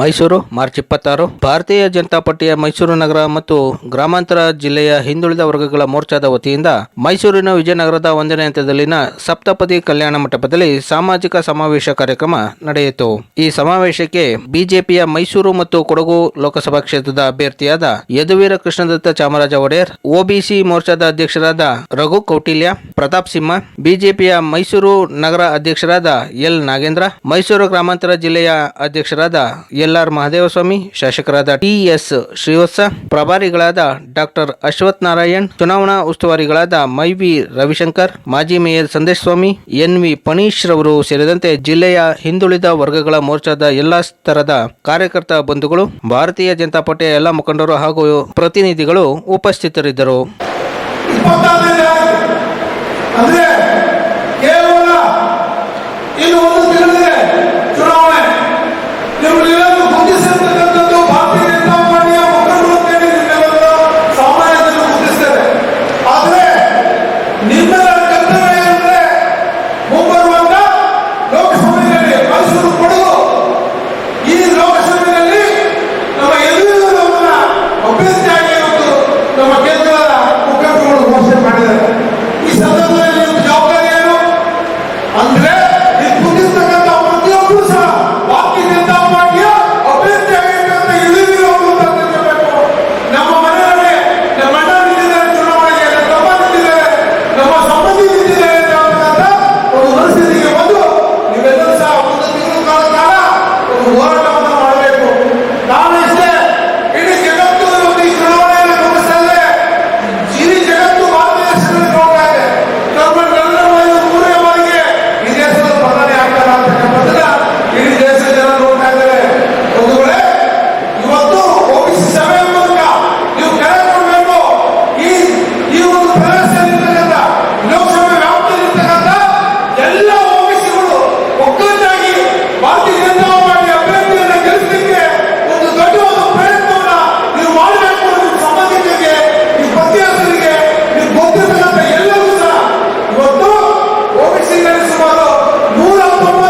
Mysuru, March ಇಪ್ಪತ್ತಾರು. ಭಾರತೀಯ ಜನತಾ ಪಾರ್ಟಿಯ ಮೈಸೂರು ನಗರ ಮತ್ತು ಗ್ರಾಮಾಂತರ ಜಿಲ್ಲೆಯ ಹಿಂದುಳಿದ ವರ್ಗಗಳ ಮೋರ್ಚಾದ ವತಿಯಿಂದ ಮೈಸೂರಿನ ವಿಜಯನಗರದ ಒಂದನೇ ಹಂತದಲ್ಲಿನ ಸಪ್ತಪದಿ ಕಲ್ಯಾಣ ಮಂಟಪದಲ್ಲಿ ಸಾಮಾಜಿಕ ಸಮಾವೇಶ ಕಾರ್ಯಕ್ರಮ ನಡೆಯಿತು. ಈ ಸಮಾವೇಶಕ್ಕೆ ಬಿಜೆಪಿಯ ಮೈಸೂರು ಮತ್ತು ಕೊಡಗು ಲೋಕಸಭಾ ಕ್ಷೇತ್ರದ ಅಭ್ಯರ್ಥಿಯಾದ ಯದುವೀರ ಕೃಷ್ಣದತ್ತ ಚಾಮರಾಜ ಒಡೆಯರ್ ಒಬಿಸಿ ಮೋರ್ಚಾದ ಅಧ್ಯಕ್ಷರಾದ ರಘು ಕೌಟಿಲ್ಯ, ಪ್ರತಾಪ್ ಸಿಂಹ, ಬಿಜೆಪಿಯ ಮೈಸೂರು ನಗರ ಅಧ್ಯಕ್ಷರಾದ ಎಲ್ ನಾಗೇಂದ್ರ, ಮೈಸೂರು ಗ್ರಾಮಾಂತರ ಜಿಲ್ಲೆಯ ಅಧ್ಯಕ್ಷರಾದ ಎಲ್ ಆರ್ ಮಹದೇವಸ್ವಾಮಿ, ಶಾಸಕರಾದ ಟಿ ಎಸ್ ಶ್ರೀವತ್ಸ, ಪ್ರಭಾರಿಗಳಾದ ಡಾಕ್ಟರ್ ಅಶ್ವಥ್ ನಾರಾಯಣ್ ಚುನಾವಣಾ ಉಸ್ತುವಾರಿಗಳಾದ ಮೈ ವಿ ರವಿಶಂಕರ್, ಮಾಜಿ mayor Sandesh Swamy N V Phaneesh ರವರು ಸೇರಿದಂತೆ ಜಿಲ್ಲೆಯ ಹಿಂದುಳಿದ ವರ್ಗಗಳ ಮೋರ್ಚಾದ ಎಲ್ಲಾ ಸ್ತರದ ಕಾರ್ಯಕರ್ತ ಬಂಧುಗಳು, ಭಾರತೀಯ ಜನತಾ ಪಾರ್ಟಿಯ ಎಲ್ಲ ಮುಖಂಡರು ಹಾಗೂ ಪ್ರತಿನಿಧಿಗಳು ಉಪಸ್ಥಿತರಿದ್ದರು. আমরা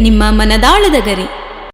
ನಿಮ್ಮ ಮನದಾಳದ ಗರಿ.